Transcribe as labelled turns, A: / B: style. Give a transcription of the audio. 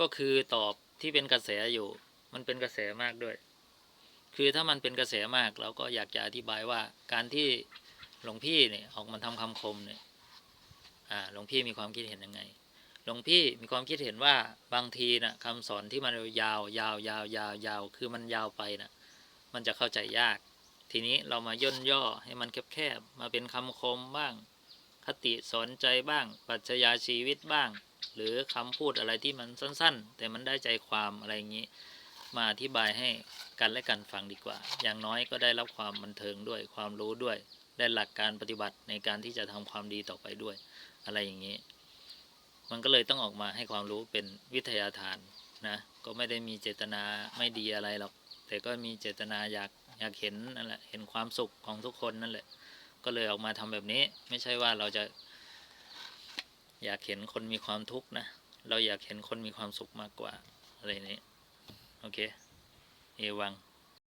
A: ก็คือตอบที่เป็นกระแสอยู่ มันเป็นกระแสมากด้วย คือถ้ามันเป็นกระแสมากเราก็อยากจะอธิบายว่าการที่หลวงพี่เนี่ยออกมาทำคำคมเนี่ยอ่าหลวงพี่มีความคิดเห็นยังไง หลวงพี่มีความคิดเห็นว่าบางทีนะคำสอนที่มันยาวยาวยาวยาวยาวคือมันยาวไปนะมันจะเข้าใจยาก ทีนี้เรามาย่นย่อให้มันแคบๆมาเป็นคำคมบ้าง คติสอนใจบ้างปรัชญาชีวิตบ้าง หรือคำพูดอะไรที่มันสั้น ๆ แต่มันได้ใจความอะไรอย่างนี้ มาอธิบายให้กันและกันฟังดีกว่า อย่างน้อยก็ได้รับความบันเทิงด้วยความรู้ด้วย ได้หลักการปฏิบัติในการที่จะทำความดีต่อไปด้วย อะไรอย่างนี้ มันก็เลยต้องออกมาให้ความรู้เป็นวิทยาทานนะ ก็ไม่ได้มีเจตนาไม่ดีอะไรหรอก แต่ก็มีเจตนาอยากอยากเห็นนั่นแหละ เห็นความสุขของทุกคนนั่นแหละ ก็เลยออกมาทำแบบนี้ ไม่ใช่ว่าเราจะ อยากเห็นคนมีความทุกข์นะ เราอยากเห็นคนมีความสุขมากกว่า อะไรนี้ โอเค เอวัง